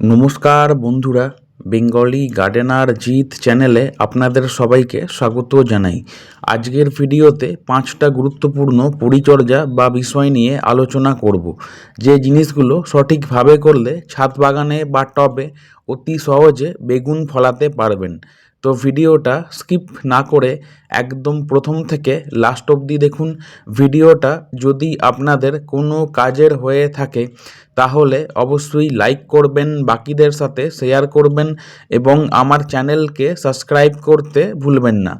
নমস্কার বন্ধুরা, Bengali gardener জিত চ্যানেলে আপনাদের সবাইকে স্বাগত জানাই। আজকের ভিডিওতে পাঁচটা গুরুত্বপূর্ণ পরিচর্যা বা বিষয় নিয়ে আলোচনা করব। যে জিনিসগুলো সঠিকভাবে করলে ছাদ বাগানে বা টবে অতি সহজে বেগুন ফলাতে পারবেন। তো ভিডিওটা স্কিপ না করে একদম প্রথম থেকে লাস্ট অবধি দেখুন। ভিডিওটা যদি আপনাদের কোনো কাজের হয়ে থাকে, তাহলে অবশ্যই লাইক করবেন, বাকিদের সাথে শেয়ার করবেন এবং আমার চ্যানেলকে সাবস্ক্রাইব করতে ভুলবেন না।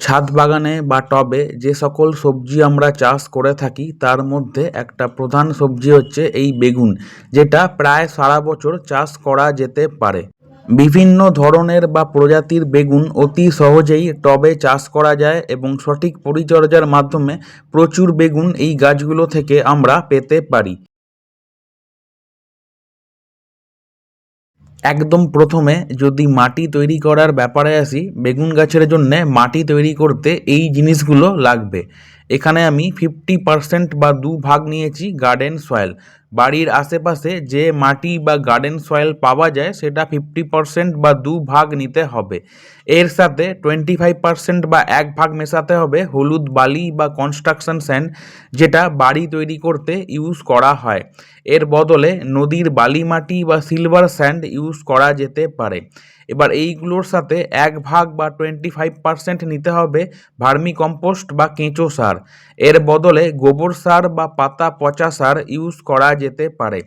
ছাদ বাগানে বা টবে যে সকল সবজি আমরা চাষ করে থাকি, তার মধ্যে একটা প্রধান সবজি হচ্ছে এই বেগুন, যেটা প্রায় সারা বছর চাষ করা যেতে পারে। বিভিন্ন ধরনের বা প্রজাতির বেগুন অতি সহজেই টবে চাষ করা যায় এবং সঠিক পরিচর্যার মাধ্যমে প্রচুর বেগুন এই গাছগুলো থেকে আমরা পেতে পারি। একদম প্রথমে যদি মাটি তৈরি করার ব্যাপারে আসি, বেগুন গাছের জন্য মাটি তৈরি করতে এই জিনিসগুলো লাগবে। এখানে আমি ফিফটি পারসেন্ট বা দু ভাগ নিয়েছি গার্ডেন সয়েল বাড়ির আশেপাশে যে মাটি বা গার্ডেন সয়েল পাওয়া যায়, সেটা ফিফটি পারসেন্ট বা দু ভাগ নিতে হবে। এর সাথে টোয়েন্টি ফাইভ পারসেন্ট বা এক ভাগ মেশাতে হবে হলুদ বালি বা কনস্ট্রাকশন স্যান্ড যেটা বাড়ি তৈরি করতে ইউজ করা হয়। এর বদলে নদীর বালি মাটি বা সিলভার স্যান্ড ইউজ করা যেতে পারে। এবার এইগুলোর সাথে এক ভাগ বা টোয়েন্টি ফাইভ পার্সেন্ট নিতে হবে ভার্মি কম্পোস্ট বা কেঁচো সার। এর বদলে গোবর সার বা পাতা পচা সার ইউজ করা যেতে পারে।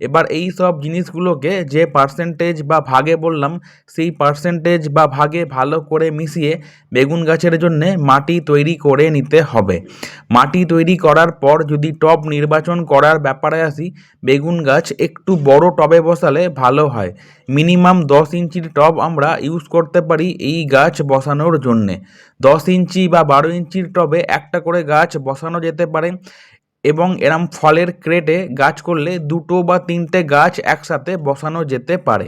এবার এই সব জিনিসগুলোকে যে পার্সেন্টেজ বা ভাগে বললাম, সেই পার্সেন্টেজ বা ভাগে ভালো করে মিশিয়ে বেগুন গাছের জন্যে মাটি তৈরি করে নিতে হবে। মাটি তৈরি করার পর যদি টব নির্বাচন করার ব্যাপারে আসি বেগুন গাছ একটু বড় টবে বসালে ভালো হয়। মিনিমাম দশ ইঞ্চির টব আমরা ইউজ করতে পারি এই গাছ বসানোর জন্যে। দশ ইঞ্চি বা বারো ইঞ্চির টবে একটা করে গাছ বসানো যেতে পারে এবং এরম ফলের ক্রেটে গাছ করলে দুটো বা তিনটে গাছ একসাথে বসানো যেতে পারে।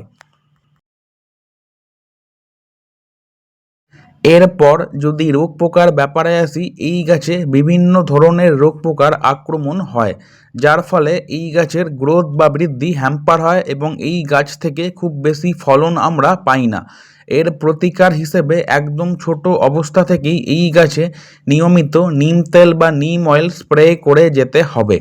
এরপর যদি রোগ পোকার ব্যাপারে আসি, এই গাছে বিভিন্ন ধরনের রোগ পোকার আক্রমণ হয়, যার ফলে এই গাছের গ্রোথ বা বৃদ্ধি হ্যাম্পার হয় এবং এই গাছ থেকে খুব বেশি ফলন আমরা পাই না। এর প্রতিকার হিসেবে একদম ছোট অবস্থা থেকেই এই গাছে নিয়মিত নিম তেল বা নিম অয়েল স্প্রে করে যেতে হবে।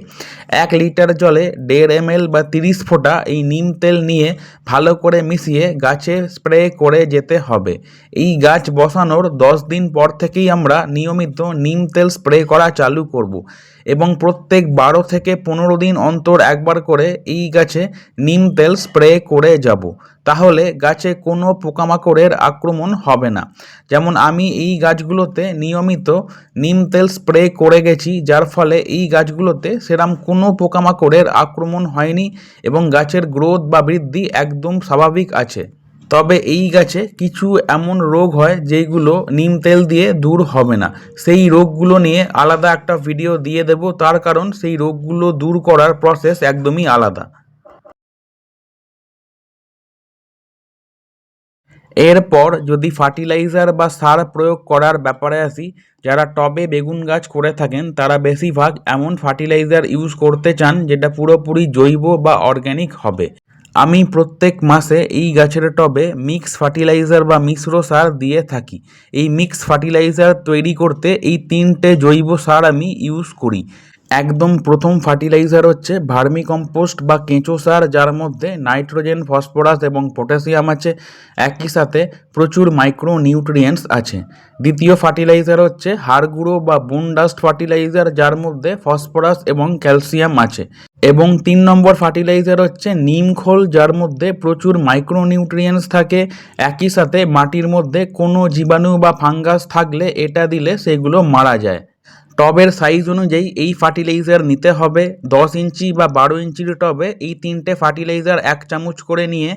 এক লিটার জলে দেড় এম বা তিরিশ ফোঁটা এই নিম তেল নিয়ে ভালো করে মিশিয়ে গাছে স্প্রে করে যেতে হবে। এই গাছ বসানোর দশ দিন পর থেকেই আমরা নিয়মিত নিম তেল স্প্রে করা চালু করব এবং প্রত্যেক বারো থেকে পনেরো দিন অন্তর একবার করে এই গাছে নিম তেল স্প্রে করে যাব। তাহলে গাছে কোনো পোকামাকড়ের আক্রমণ হবে না। যেমন আমি এই গাছগুলোতে নিয়মিত নিম তেল স্প্রে করে গেছি, যার ফলে এই গাছগুলোতে সেরাম কোনো পোকামাকড়ের আক্রমণ হয়নি এবং গাছের গ্রোথ বা বৃদ্ধি একদম স্বাভাবিক আছে। তবে এই গাছে কিছু এমন রোগ হয় যেইগুলো নিম তেল দিয়ে দূর হবে না। সেই রোগগুলো নিয়ে আলাদা একটা ভিডিও দিয়ে দেব, তার কারণ সেই রোগগুলো দূর করার প্রসেস একদমই আলাদা। এরপর যদি ফার্টিলাইজার বা সার প্রয়োগ করার ব্যাপারে আসি, যারা টবে বেগুন গাছ করে থাকেন, তারা বেশিরভাগ এমন ফার্টিলাইজার ইউজ করতে চান যেটা পুরোপুরি জৈব বা অর্গ্যানিক হবে। আমি প্রত্যেক মাসে এই গাছের টবে মিক্স ফার্টিলাইজার বা মিশ্র সার দিয়ে থাকি। এই মিক্স ফার্টিলাইজার তৈরি করতে এই তিনটে জৈব সার আমি ইউজ করি। একদম প্রথম ফার্টিলাইজার হচ্ছে ভার্মি কম্পোস্ট বা কেঁচো সার, যার মধ্যে নাইট্রোজেন, ফসফরাস এবং পটাশিয়াম আছে। একই সাথে প্রচুর মাইক্রো নিউট্রিয়েন্টস আছে। দ্বিতীয় ফার্টিলাইজার হচ্ছে হাড় গুঁড়ো বা বুনডাস্ট ফার্টিলাইজার, যার মধ্যে ফসফরাস এবং ক্যালসিয়াম আছে। এবং তিন নম্বর ফার্টিলাইজার হচ্ছে নিম খোল, যার মধ্যে প্রচুর মাইক্রো নিউট্রিয়েন্টস থাকে। একই সাথে মাটির মধ্যে কোনো জীবাণু বা ফাঙ্গাস থাকলে এটা দিলে সেগুলো মারা যায়। টবের সাইজ অনুযায়ী এই ফার্টিলাইজার নিতে হবে। দশ ইঞ্চি বা বারো ইঞ্চির টবে এই তিনটে ফার্টিলাইজার এক চামচ করে নিয়ে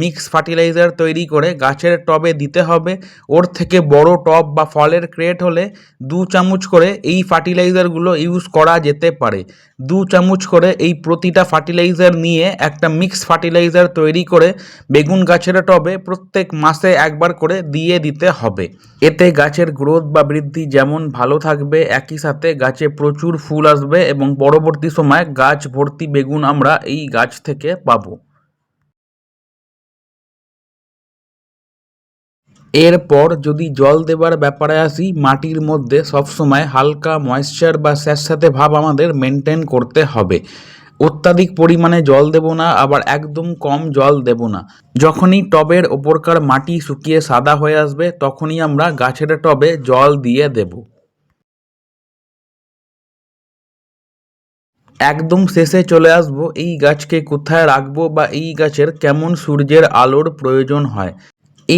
মিক্স ফার্টিলাইজার তৈরি করে গাছের টবে দিতে হবে। ওর থেকে বড় টব বা ফলের ক্রেট হলে দু চামচ করে এই ফার্টিলাইজারগুলো ইউজ করা যেতে পারে। দু চামচ করে এই প্রতিটা ফার্টিলাইজার নিয়ে একটা মিক্স ফার্টিলাইজার তৈরি করে বেগুন গাছের টবে প্রত্যেক মাসে একবার করে দিয়ে দিতে হবে। এতে গাছের গ্রোথ বা বৃদ্ধি যেমন ভালো থাকবে, একই সাথে গাছে প্রচুর ফুল আসবে এবং পরবর্তী সময় গাছ ভর্তি বেগুন আমরা এই গাছ থেকে পাবো। এরপর যদি জল দেবার ব্যাপারে আসি, মাটির মধ্যে সবসময় হালকা ময়েশ্চার বা স্যাঁতস্যাঁতে ভাব আমাদের মেনটেন করতে হবে। অত্যাধিক পরিমাণে জল দেব না, আবার একদম কম জল দেব না। যখনই টবের ওপরকার মাটি শুকিয়ে সাদা হয়ে আসবে, তখনই আমরা গাছের টবে জল দিয়ে দেবো। একদম শেষে চলে আসব, এই গাছকে কোথায় রাখব বা এই গাছের কেমন সূর্যের আলোর প্রয়োজন হয়।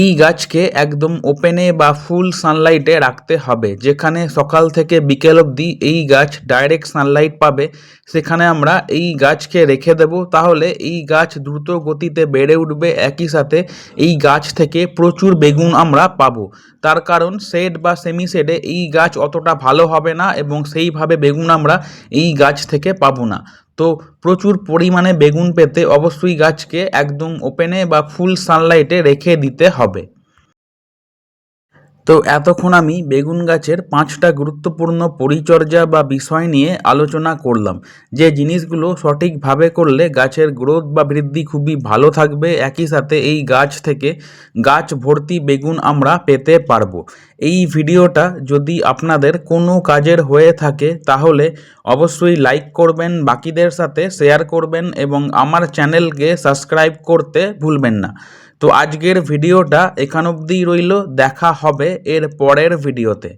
এই গাছকে একদম ওপেনে বা ফুল সানলাইটে রাখতে হবে। যেখানে সকাল থেকে বিকেল অবধি এই গাছ ডাইরেক্ট সানলাইট পাবে, সেখানে আমরা এই গাছকে রেখে দেব। তাহলে এই গাছ দ্রুত গতিতে বেড়ে উঠবে, একই সাথে এই গাছ থেকে প্রচুর বেগুন আমরা পাবো। তার কারণ শেড বা সেমি শেডে এই গাছ অতটা ভালো হবে না এবং সেইভাবে বেগুন আমরা এই গাছ থেকে পাবো না। তো প্রচুর পরিমাণে বেগুন পেতে অবশ্যই গাছকে একদম ওপেনে বা ফুল সানলাইটে রেখে দিতে হবে। তো এতক্ষণ আমি বেগুন গাছের পাঁচটা গুরুত্বপূর্ণ পরিচর্যা বা বিষয় নিয়ে আলোচনা করলাম। যে জিনিসগুলো সঠিকভাবে করলে গাছের গ্রোথ বা বৃদ্ধি খুবই ভালো থাকবে, একই সাথে এই গাছ থেকে গাছ ভর্তি বেগুন আমরা পেতে পারব। এই ভিডিওটা যদি আপনাদের কোনো কাজের হয়ে থাকে, তাহলে অবশ্যই লাইক করবেন, বাকিদের সাথে শেয়ার করবেন এবং আমার চ্যানেলকে সাবস্ক্রাইব করতে ভুলবেন না। তো আজকের ভিডিওটা এখান অবধিই রইল দেখা হবে এর পরের ভিডিওতে।